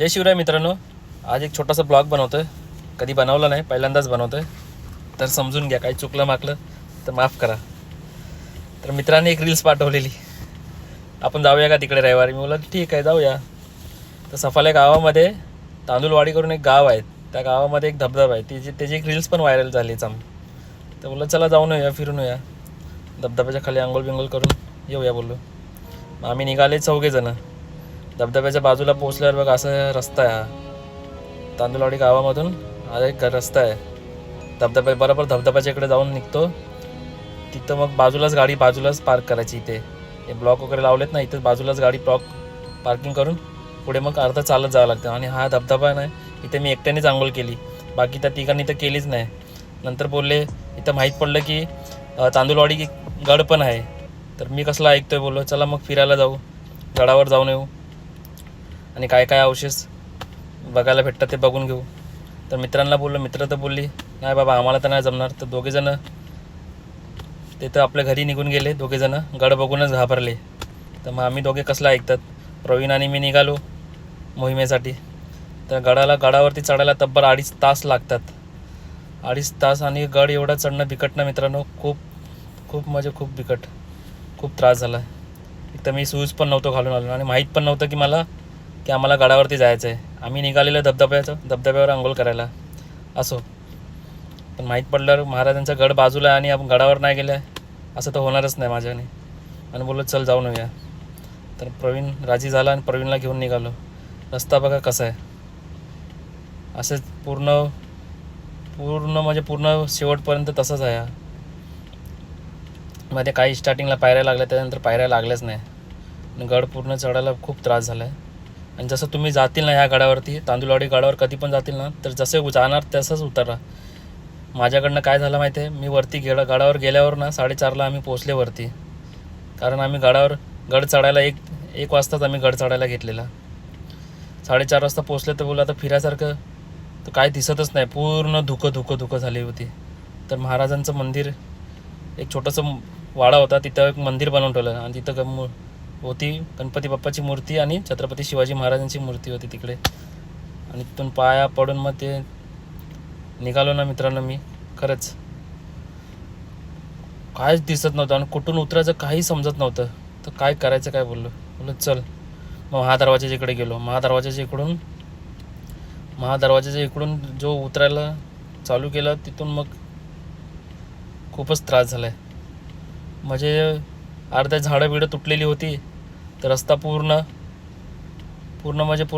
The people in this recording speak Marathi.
जय शिवराय मित्रांनो आज एक छोटासा ब्लॉग बनवतो आहे कधी बनवला नाही पहिल्यांदाच बनवतो आहे तर समजून घ्या काही चुकलं माकलं तर माफ करा. तर मित्राने एक रील्स पाठवलेली. आपण जाऊया का तिकडे रविवारी? मी बोला ठीक आहे जाऊया. तर सफाल्या गावामध्ये तांदूळवाडी करून एक गाव आहे. त्या गावामध्ये एक धबधबा आहे. त्याची त्याची एक रील्स पण व्हायरल झाली चांग तर बोललं चला जाऊन येऊया फिरून येऊया. धबधब्याच्या खाली आंघोळ बिंगोल करून येऊया बोललो. मग आम्ही निघाले चौघेजणं. धबधब्याच्या बाजूला पोचल्यावर बघा असं रस्ता आहे हा. तांदुळवाडी गावामधून हा एक रस्ता आहे. धबधब्या बरोबर धबधब्याच्या इकडे जाऊन निघतो. तिथं मग बाजूलाच गाडी बाजूलाच पार्क करायची इथे. हे ब्लॉक वगैरे लावलेत ना इथं बाजूलाच गाडी ब्लॉक पार्किंग करून पुढे मग अर्धा चालत जावं लागतं. आणि हा धबधबा नाही इथे मी एकट्यानेच आंघोळ केली. बाकी त्या तिघांनी तर केलीच नाही. नंतर बोलले इथं माहीत पडलं की अं, तांदूळवाडी गड पण आहे. तर मी कसला ऐकतोय बोललो चला मग फिरायला जाऊ. गडावर जाऊन येऊ. आणि काय काय अवशेष बघायला भेटतात ते बघून घेऊ. तर मित्रांना बोललो मित्र तर बोलली नाही बाबा आम्हाला तर नाही जमणार. तर दोघेजणं ते तर आपल्या घरी निघून गेले दोघेजणं गड बघूनच घाबरले. तर मग आम्ही दोघे कसला ऐकतात? प्रवीण आणि मी निघालो मोहिमेसाठी. तर गडाला गडावरती चढायला तब्बल अडीच तास लागतात. अडीच तास आणि गड एवढा चढणं बिकट ना मित्रांनो खूप खूप म्हणजे खूप बिकट खूप त्रास झाला. एक तर मी शूज पण नव्हतो घालून आलो आणि माहीत पण नव्हतं की मला की आम्हाला गडावरती जायचं आहे आम्ही निघालेलं धबधब्याचं धबधब्यावर आंघोळ करायला. असो. पण माहीत पडल्यावर महाराजांचा गड बाजूला आहे आणि आपण गडावर नाही गेलं आहे असं तर होणारच नाही माझ्याने. आणि बोललो चल जाऊन येऊया. तर प्रवीण राजी झाला आणि प्रवीणला घेऊन निघालो. रस्ता बघा कसा आहे. असेच पूर्ण पूर्ण म्हणजे पूर्ण शेवटपर्यंत तसंच आहे. मध्ये काही स्टार्टिंगला पायऱ्या लागल्या त्यानंतर पायऱ्या लागल्याच नाही. आणि गड पूर्ण चढायला खूप त्रास झाला आहे आणि जसं तुम्ही जातील ना ह्या गाड्यावरती तांदूळवाडी गाडावर कधी पण जातील ना तर जसे जाणार तसंच उतरा. माझ्याकडनं काय झालं माहिती आहे मी वरती गेलं गाडावर गेल्यावर ना साडेचारला आम्ही पोचले वरती. कारण आम्ही गडावर गड चढायला एक एक वाजताच आम्ही गड चढायला घेतलेला. साडेचार वाजता पोचले तर बोललं आता फिरायसारखं तर काय दिसतच नाही. पूर्ण धुकं धुकं धुकं झाली होती. तर महाराजांचं मंदिर एक छोटंसं वाडा होता तिथं एक मंदिर बनवून ठेवलं. आणि तिथं होती. गणपती बाप्पाची मूर्ती आणि छत्रपती शिवाजी महाराजांची मूर्ती होती तिकडे. आणि तिथून पाया पडून मग ते निघालो ना मित्रांनो मी. खरंच. काहीच दिसत नव्हतं आणि कुठून उतरायचं काही समजत नव्हतं. तर काय करायचं काय बोललो? बोललो चल. मग महादरवाजाच्या इकडे गेलो. महादरवाजाच्या इकडून महादरवाजाच्या इकडून जो उतरायला चालू केलं तिथून मग खूपच त्रास झाला आहे म्हणजे अर्ध्या झाडं बिडं तुटलेली होती. तर रस्ता पूर्ण पूर्ण म्हणजे पूर्ण